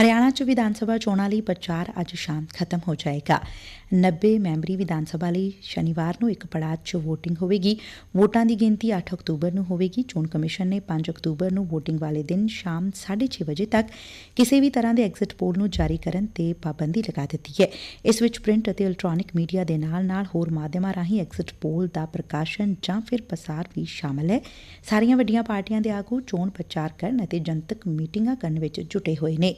ਹਰਿਆਣਾ 'ਚ ਵਿਧਾਨ ਸਭਾ ਚੋਣਾਂ ਲਈ ਪ੍ਰਚਾਰ ਅੱਜ ਸ਼ਾਮ ਖਤਮ ਹੋ ਜਾਏਗਾ। 90 ਮੈਂਬਰੀ ਵਿਧਾਨ ਸਭਾ ਲਈ ਸ਼ਨੀਵਾਰ ਨੂੰ ਇੱਕ ਪੜਾਅ 'ਚ ਵੋਟਿੰਗ ਹੋਵੇਗੀ। ਵੋਟਾਂ ਦੀ ਗਿਣਤੀ 8 ਅਕਤੂਬਰ ਨੂੰ ਹੋਵੇਗੀ। ਚੋਣ ਕਮਿਸ਼ਨ ਨੇ 5 ਅਕਤੂਬਰ ਨੂੰ ਵੋਟਿੰਗ ਵਾਲੇ ਦਿਨ ਸ਼ਾਮ 6:30 ਵਜੇ ਤੱਕ ਕਿਸੇ ਵੀ ਤਰ੍ਹਾਂ ਦੇ ਐਗਜ਼ਿਟ ਪੋਲ ਨੂੰ ਜਾਰੀ ਕਰਨ ਤੇ ਪਾਬੰਦੀ ਲਗਾ ਦਿੱਤੀ ਹੈ। ਇਸ ਵਿੱਚ ਪ੍ਰਿੰਟ ਅਤੇ ਇਲੈਕਟ੍ਰੋਨਿਕ ਮੀਡੀਆ ਦੇ ਨਾਲ-ਨਾਲ ਹੋਰ ਮਾਧਿਅਮਾਂ ਰਾਹੀਂ ਐਗਜ਼ਿਟ ਪੋਲ ਦਾ ਪ੍ਰਕਾਸ਼ਨ ਜਾਂ ਫਿਰ ਪਸਾਰ ਵੀ ਸ਼ਾਮਲ ਹੈ। ਸਾਰੀਆਂ ਵੱਡੀਆਂ ਪਾਰਟੀਆਂ ਦੇ ਆਗੂ ਚੋਣ ਪ੍ਰਚਾਰ ਕਰਨ ਅਤੇ ਜਨਤਕ ਮੀਟਿੰਗਾਂ ਕਰਨ ਵਿੱਚ ਜੁਟੇ ਹੋਏ ਨੇ।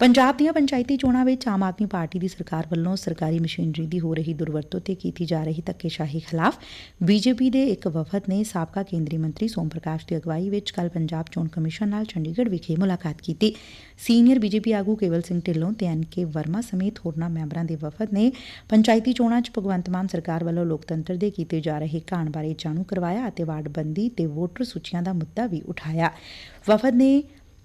ਪੰਜਾਬ ਦੀਆਂ ਪੰਚਾਇਤੀ ਚੋਣਾਂ ਵਿੱਚ ਆਮ ਆਦਮੀ ਪਾਰਟੀ ਦੀ ਸਰਕਾਰ ਵੱਲੋਂ ਸਰਕਾਰੀ ਮਸ਼ੀਨਰੀ ਦੀ ਹੋ ਰਹੀ ਦੁਰਵਰਤੋਂ ਤੇ ਕੀਤੀ ਜਾ ਰਹੀ ਧੱਕੇਸ਼ਾਹੀ ਖਿਲਾਫ ਬੀਜੇਪੀ ਦੇ ਇੱਕ ਵਫਦ ਨੇ ਸਾਬਕਾ ਕੇਂਦਰੀ ਮੰਤਰੀ ਸੋਮ ਪ੍ਰਕਾਸ਼ ਦੀ ਅਗਵਾਈ ਵਿੱਚ ਕੱਲ ਪੰਜਾਬ ਚੋਣ ਕਮਿਸ਼ਨ ਨਾਲ ਚੰਡੀਗੜ੍ਹ ਵਿਖੇ ਮੁਲਾਕਾਤ ਕੀਤੀ। ਸੀਨੀਅਰ ਬੀਜੇਪੀ ਆਗੂ ਕੇਵਲ ਸਿੰਘ ਢਿੱਲੋਂ ਤੇ ਐਨਕੇ ਵਰਮਾ ਸਮੇਤ ਹੋਰਨਾਂ ਮੈਂਬਰਾਂ ਦੇ ਵਫਦ ਨੇ ਪੰਚਾਇਤੀ ਚੋਣਾਂ 'ਚ ਭਗਵੰਤ ਮਾਨ ਸਰਕਾਰ ਵੱਲੋਂ ਲੋਕਤੰਤਰ ਦੇ ਕੀਤੇ ਜਾ ਰਹੇ ਘਾਣ ਬਾਰੇ ਜਾਣੂ ਕਰਵਾਇਆ ਅਤੇ ਵਾਰਡਬੰਦੀ ਤੇ ਵੋਟਰ ਸੂਚੀਆਂ ਦਾ ਮੁੱਦਾ ਵੀ ਉਠਾਇਆ। ਵਫਦ ਨੇ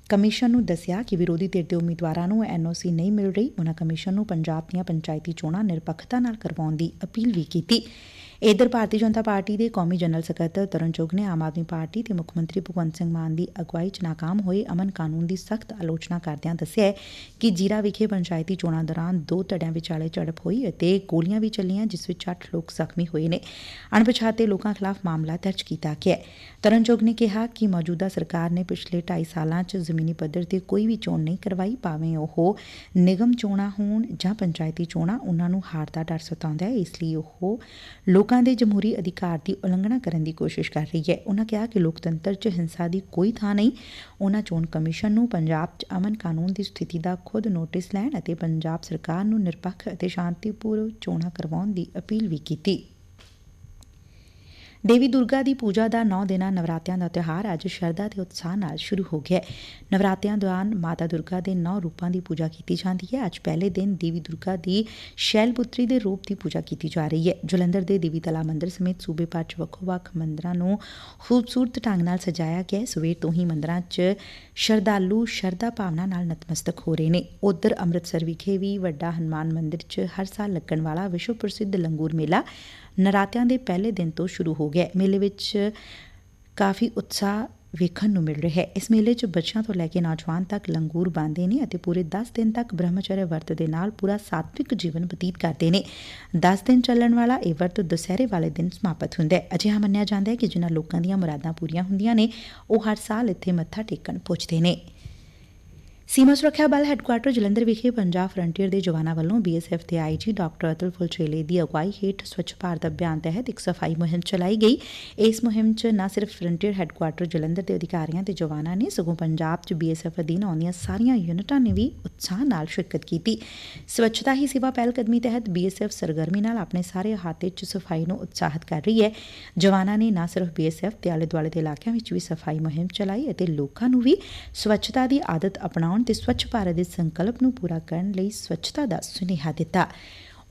ਕਮਿਸ਼ਨ ਨੂੰ ਦੱਸਿਆ ਕਿ ਵਿਰੋਧੀ ਧਿਰ ਦੇ ਉਮੀਦਵਾਰਾਂ ਨੂੰ ਐੱਨ ਓ ਸੀ ਨਹੀਂ ਮਿਲ ਰਹੀ। ਉਨ੍ਹਾਂ ਕਮਿਸ਼ਨ ਨੂੰ ਪੰਜਾਬ ਦੀਆਂ ਪੰਚਾਇਤੀ ਚੋਣਾਂ ਨਿਰਪੱਖਤਾ ਨਾਲ ਕਰਵਾਉਣ ਦੀ ਅਪੀਲ ਵੀ ਕੀਤੀ। ਇਧਰ ਭਾਰਤੀ ਜਨਤਾ ਪਾਰਟੀ ਦੇ ਕੌਮੀ ਜਨਰਲ ਸਕੱਤਰ ਤਰਨ ਚੁਗ ਨੇ ਆਮ ਆਦਮੀ ਪਾਰਟੀ ਤੇ ਮੁੱਖ ਮੰਤਰੀ ਭਗਵੰਤ ਸਿੰਘ ਮਾਨ ਦੀ ਅਗਵਾਈ 'ਚ ਨਾਕਾਮ ਹੋਏ ਅਮਨ ਕਾਨੂੰਨ ਦੀ ਸਖਤ ਆਲੋਚਨਾ ਕਰਦਿਆਂ ਦੱਸਿਆ ਕਿ ਜੀਰਾ ਵਿਖੇ ਪੰਚਾਇਤੀ ਚੋਣਾਂ ਦੌਰਾਨ ਦੋ ਧੜਿਆਂ ਵਿਚਾਲੇ ਝੜਪ ਹੋਈ ਅਤੇ ਗੋਲੀਆਂ ਵੀ ਚੱਲੀਆਂ, ਜਿਸ ਵਿੱਚ 8 ਲੋਕ ਜ਼ਖਮੀ ਹੋਏ ਨੇ। ਅਣਪਛਾਤੇ ਲੋਕਾਂ ਖਿਲਾਫ ਮਾਮਲਾ ਦਰਜ ਕੀਤਾ ਗਿਆ ਤਰਨ ਚੁਗ ਨੇ ਕਿਹਾ ਕਿ ਮੌਜੂਦਾ ਸਰਕਾਰ ਨੇ ਪਿਛਲੇ 2.5 ਸਾਲਾਂ 'ਚ ਜ਼ਮੀਨੀ ਪੱਧਰ ਤੇ ਕੋਈ ਵੀ ਚੋਣ ਨਹੀਂ ਕਰਵਾਈ, ਭਾਵੇਂ ਉਹ ਨਿਗਮ ਚੋਣਾਂ ਹੋਣ ਜਾਂ ਪੰਚਾਇਤੀ ਚੋਣਾਂ, ਉਹਨਾਂ ਨੂੰ ਹਾਰ ਦਾ ਡਰ ਸਤਾਉਂਦਾ ਹੈ, ਇਸ ਲਈ ਉਹ ਲੋਕ ਦੇ ਜਮਹੂਰੀ ਅਧਿਕਾਰ ਦੀ ਉਲੰਘਣਾ ਕਰਨ ਦੀ ਕੋਸ਼ਿਸ਼ ਕਰ ਰਹੀ ਹੈ। ਉਹਨਾਂ ਕਿਹਾ ਕਿ ਲੋਕਤੰਤਰ 'ਚ ਹਿੰਸਾ ਦੀ ਕੋਈ ਥਾਂ ਨਹੀਂ। ਉਨ੍ਹਾਂ ਚੋਣ ਕਮਿਸ਼ਨ ਨੂੰ ਪੰਜਾਬ 'ਚ ਅਮਨ ਕਾਨੂੰਨ ਦੀ ਸਥਿਤੀ ਦਾ ਖੁਦ ਨੋਟਿਸ ਲੈਣ ਅਤੇ ਪੰਜਾਬ ਸਰਕਾਰ ਨੂੰ ਨਿਰਪੱਖ ਅਤੇ ਸ਼ਾਂਤੀਪੂਰਨ ਚੋਣਾਂ ਕਰਵਾਉਣ ਦੀ ਅਪੀਲ ਵੀ ਕੀਤੀ। ਦੇਵੀ ਦੁਰਗਾ ਦੀ ਪੂਜਾ ਦਾ 9 ਦਿਨਾਂ ਨਵਰਾਤਿਆਂ ਦਾ ਤਿਉਹਾਰ ਅੱਜ ਸ਼ਰਧਾ ਤੇ ਉਤਸ਼ਾਹ ਨਾਲ ਸ਼ੁਰੂ ਹੋ ਗਿਆ ਹੈ। ਨਵਰਾਤਿਆਂ ਦੌਰਾਨ ਮਾਤਾ ਦੁਰਗਾ ਦੇ 9 ਰੂਪਾਂ ਦੀ ਪੂਜਾ ਕੀਤੀ ਜਾਂਦੀ ਹੈ। ਅੱਜ ਪਹਿਲੇ ਦਿਨ ਦੇਵੀ ਦੁਰਗਾ ਦੀ ਸ਼ੈਲਪੁੱਤਰੀ ਦੇ ਰੂਪ ਦੀ ਪੂਜਾ ਕੀਤੀ ਜਾ ਰਹੀ ਹੈ। ਜਲੰਧਰ ਦੇ ਦੇਵੀ ਤਲਾ ਮੰਦਿਰ ਸਮੇਤ ਸੂਬੇ ਭਰ 'ਚ ਵੱਖੋ-ਵੱਖ ਮੰਦਰਾਂ ਨੂੰ ਖੂਬਸੂਰਤ ਢੰਗ ਨਾਲ ਸਜਾਇਆ ਗਿਆ ਹੈ। ਸਵੇਰ ਤੋਂ ਹੀ ਮੰਦਰਾਂ 'ਚ ਸ਼ਰਧਾਲੂ ਸ਼ਰਧਾ ਭਾਵਨਾ ਨਾਲ ਨਤਮਸਤਕ ਹੋ ਰਹੇ ਨੇ। ਉਧਰ ਅੰਮ੍ਰਿਤਸਰ ਵਿਖੇ ਵੀ ਵੱਡਾ ਹਨੂਮਾਨ ਮੰਦਿਰ 'ਚ ਹਰ ਸਾਲ ਲੱਗਣ ਵਾਲਾ ਵਿਸ਼ਵ ਪ੍ਰਸਿੱਧ ਲੰਗੂਰ ਮੇਲਾ ਨਰਾਤਿਆਂ ਦੇ ਪਹਿਲੇ ਦਿਨ ਤੋਂ ਸ਼ੁਰੂ ਹੋ ਗਿਆ ਮੇਲੇ ਵਿੱਚ ਕਾਫੀ ਉਤਸ਼ਾਹ ਵੇਖਣ ਨੂੰ ਮਿਲ ਰਿਹਾ ਹੈ। ਇਸ ਮੇਲੇ 'ਚ ਬੱਚਿਆਂ ਤੋਂ ਲੈ ਕੇ ਨੌਜਵਾਨ ਤੱਕ ਲੰਗੂਰ ਬਾਂਦੇ ਨੇ ਅਤੇ ਪੂਰੇ 10 ਦਿਨ ਤੱਕ ਬ੍ਰਹਮਚਰਯ ਵਰਤ ਦੇ ਨਾਲ ਪੂਰਾ ਸਾਤਵਿਕ ਜੀਵਨ ਬਤੀਤ ਕਰਦੇ ਨੇ। 10 ਦਿਨ ਚੱਲਣ ਵਾਲਾ ਇਹ ਵਰਤ ਦੁਸਹਿਰੇ ਵਾਲੇ ਦਿਨ ਸਮਾਪਤ ਹੁੰਦਾ ਹੈ। ਅਜਿਹਾ ਮੰਨਿਆ ਜਾਂਦਾ ਹੈ ਕਿ ਜਿਨ੍ਹਾਂ ਲੋਕਾਂ ਦੀਆਂ ਮੁਰਾਦਾਂ ਪੂਰੀਆਂ ਹੁੰਦੀਆਂ ਨੇ, ਉਹ ਹਰ ਸਾਲ ਇੱਥੇ ਮੱਥਾ ਟੇਕਣ ਪਹੁੰਚਦੇ ਨੇ। ਸੀਮਾ ਸੁਰੱਖਿਆ ਬਲ ਹੈੱਡਕੁਆਟਰ ਜਲੰਧਰ ਵਿਖੇ ਪੰਜਾਬ ਫਰੰਟੀਅਰ ਦੇ ਜਵਾਨਾਂ ਵੱਲੋਂ ਬੀਐਸਐਫ ਦੇ ਆਈਜੀ ਡਾਕਟਰ ਅਤਲ ਫੁਲਚੇਲੇ ਦੀ ਅਗਵਾਈ ਹੇਠ ਸਵੱਛ ਭਾਰਤ ਅਭਿਆਨ ਤਹਿਤ ਇੱਕ ਸਫ਼ਾਈ ਮੁਹਿੰਮ ਚਲਾਈ ਗਈ। ਇਸ ਮੁਹਿੰਮ 'ਚ ਨਾ ਸਿਰਫ ਫਰੰਟੀਅਰ ਹੈੱਡਕੁਆਟਰ ਜਲੰਧਰ ਦੇ ਅਧਿਕਾਰੀਆਂ ਤੇ ਜਵਾਨਾਂ ਨੇ, ਸਗੋਂ ਪੰਜਾਬ 'ਚ ਬੀਐਸਐਫ ਅਧੀਨ ਆਉਂਦੀਆਂ ਸਾਰੀਆਂ ਯੂਨਿਟਾਂ ਨੇ ਵੀ ਉਤਸ਼ਾਹ ਨਾਲ ਸ਼ਿਰਕਤ ਕੀਤੀ। ਸਵੱਛਤਾ ਹੀ ਸੇਵਾ ਪਹਿਲ ਕਦਮੀ ਤਹਿਤ ਬੀਐਸਐਫ ਸਰਗਰਮੀ ਨਾਲ ਆਪਣੇ ਸਾਰੇ ਅਹਾਤੇ 'ਚ ਸਫ਼ਾਈ ਨੂੰ ਉਤਸ਼ਾਹਿਤ ਕਰ ਰਹੀ ਹੈ। ਜਵਾਨਾਂ ਨੇ ਨਾ ਸਿਰਫ ਬੀਐਸਐਫ ਦੇ ਆਲੇ ਦੁਆਲੇ ਦੇ ਇਲਾਕਿਆਂ ਵਿੱਚ ਵੀ ਸਫ਼ਾਈ ਮੁਹਿੰਮ ਚਲਾਈ ਅਤੇ ਲੋਕਾਂ ਨੂੰ ਵੀ ਸਵੱਛਤਾ ਦੀ ਆਦਤ ਅਪਣਾ ਅਪਣਾਉਣ ਤੇ ਸਵੱਛ ਭਾਰਤ ਦੇ ਸੰਕਲਪ ਨੂੰ ਪੂਰਾ ਕਰਨ ਲਈ ਸਵੱਛਤਾ ਦਾ ਸੁਨੇਹਾ ਦਿੱਤਾ।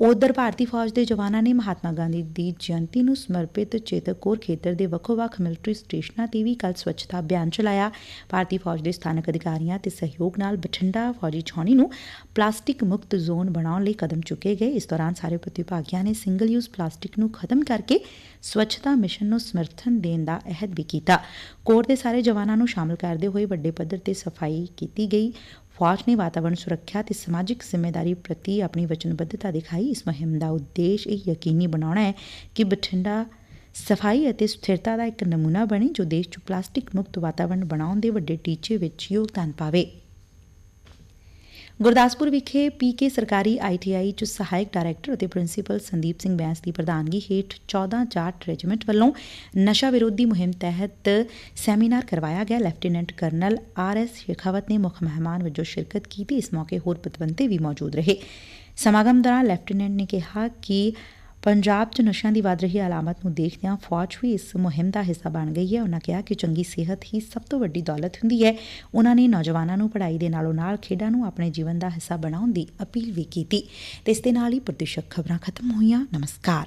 ਉਧਰ ਭਾਰਤੀ ਫੌਜ ਦੇ ਜਵਾਨਾਂ ਨੇ ਮਹਾਤਮਾ ਗਾਂਧੀ ਦੀ ਜਯੰਤੀ ਨੂੰ ਸਮਰਪਿਤ ਚੇਤਕੋਰ ਖੇਤਰ ਦੇ ਵੱਖੋ-ਵੱਖ ਮਿਲਟਰੀ ਸਟੇਸ਼ਨਾਂ ਤੇ ਵੀ ਕੱਲ ਸਵੱਛਤਾ ਅਭਿਆਨ ਚਲਾਇਆ। ਭਾਰਤੀ ਫੌਜ ਦੇ ਸਥਾਨਕ ਅਧਿਕਾਰੀਆਂ ਤੇ ਸਹਿਯੋਗ ਨਾਲ ਬਠਿੰਡਾ ਫੌਜੀ ਛਾਉਣੀ ਨੂੰ ਪਲਾਸਟਿਕ ਮੁਕਤ ਜ਼ੋਨ ਬਣਾਉਣ ਲਈ ਕਦਮ ਚੁੱਕੇ ਗਏ। ਇਸ ਦੌਰਾਨ ਸਾਰੇ ਪ੍ਰਤੀਭਾਗੀਆਂ ਨੇ ਸਿੰਗਲ ਯੂਜ਼ ਪਲਾਸਟਿਕ ਨੂੰ ਖਤਮ ਕਰਕੇ ਸਵੱਛਤਾ ਮਿਸ਼ਨ ਨੂੰ ਸਮਰਥਨ ਦੇਣ ਦਾ ਅਹਿਦ ਵੀ ਕੀਤਾ। ਕੋਰ ਦੇ ਸਾਰੇ ਜਵਾਨਾਂ ਨੂੰ ਸ਼ਾਮਲ ਕਰਦੇ ਹੋਏ ਵੱਡੇ ਪੱਧਰ ਤੇ ਸਫ਼ਾਈ ਕੀਤੀ ਗਈ। ਫੌਜ ਨੇ ਵਾਤਾਵਰਣ ਸੁਰੱਖਿਆ ਤੇ ਸਮਾਜਿਕ ਜ਼ਿੰਮੇਵਾਰੀ ਪ੍ਰਤੀ ਆਪਣੀ ਵਚਨਬੱਧਤਾ ਦਿਖਾਈ। ਇਸ ਮੁਹਿੰਮ ਦਾ ਉਦੇਸ਼ ਇਹ ਯਕੀਨੀ ਬਣਾਉਣਾ ਹੈ ਕਿ ਬਠਿੰਡਾ ਸਫ਼ਾਈ ਅਤੇ ਸਥਿਰਤਾ ਦਾ ਇੱਕ ਨਮੂਨਾ ਬਣੇ, ਜੋ ਦੇਸ਼ 'ਚ ਪਲਾਸਟਿਕ ਮੁਕਤ ਵਾਤਾਵਰਣ ਬਣਾਉਣ ਦੇ ਵੱਡੇ ਟੀਚੇ ਵਿੱਚ ਯੋਗਦਾਨ ਪਾਵੇ। ਗੁਰਦਾਸਪੁਰ ਵਿਖੇ ਪੀਕੇ ਸਰਕਾਰੀ ਆਈਟੀਆਈ ਚ ਸਹਾਇਕ ਡਾਇਰੈਕਟਰ ਅਤੇ ਪ੍ਰਿੰਸੀਪਲ ਸੰਦੀਪ ਸਿੰਘ ਬੈਂਸ ਦੀ ਪ੍ਰਧਾਨਗੀ ਹੇਠ 14 ਜਾਟ ਰੈਜੀਮੈਂਟ ਵੱਲੋਂ ਨਸ਼ਾ ਵਿਰੋਧੀ ਮੁਹਿੰਮ ਤਹਿਤ ਸੈਮੀਨਾਰ ਕਰਵਾਇਆ ਗਿਆ। Lieutenant colonel R S Shekhawat ਨੇ ਮੁੱਖ ਮਹਿਮਾਨ ਵਜੋਂ ਸ਼ਿਰਕਤ ਕੀਤੀ। ਇਸ ਮੌਕੇ ਹੋਰ ਪਤਵੰਤੇ ਵੀ ਮੌਜੂਦ ਰਹੇ। ਸਮਾਗਮ ਦੌਰਾਨ ਲੈਫਟੀਨੈਂਟ ਨੇ ਕਿਹਾ ਕਿ ਪੰਜਾਬ 'ਚ ਨਸ਼ਿਆਂ ਦੀ ਵੱਧ ਰਹੀ ਅਲਾਮਤ ਨੂੰ ਦੇਖਦਿਆਂ ਫੌਜ ਵੀ ਇਸ ਮੁਹਿੰਮ ਦਾ ਹਿੱਸਾ ਬਣ ਗਈ ਹੈ। ਉਹਨਾਂ ਕਿਹਾ ਕਿ ਚੰਗੀ ਸਿਹਤ ਹੀ ਸਭ ਤੋਂ ਵੱਡੀ ਦੌਲਤ ਹੁੰਦੀ ਹੈ। ਉਹਨਾਂ ਨੇ ਨੌਜਵਾਨਾਂ ਨੂੰ ਪੜ੍ਹਾਈ ਦੇ ਨਾਲੋਂ ਨਾਲ ਖੇਡਾਂ ਨੂੰ ਆਪਣੇ ਜੀਵਨ ਦਾ ਹਿੱਸਾ ਬਣਾਉਣ ਦੀ ਅਪੀਲ ਵੀ ਕੀਤੀ। ਤੇ ਇਸ ਦੇ ਨਾਲ ਹੀ ਪ੍ਰਤੀਸ਼ਕ ਖਬਰਾਂ ਖਤਮ ਹੋਈਆਂ। ਨਮਸਕਾਰ।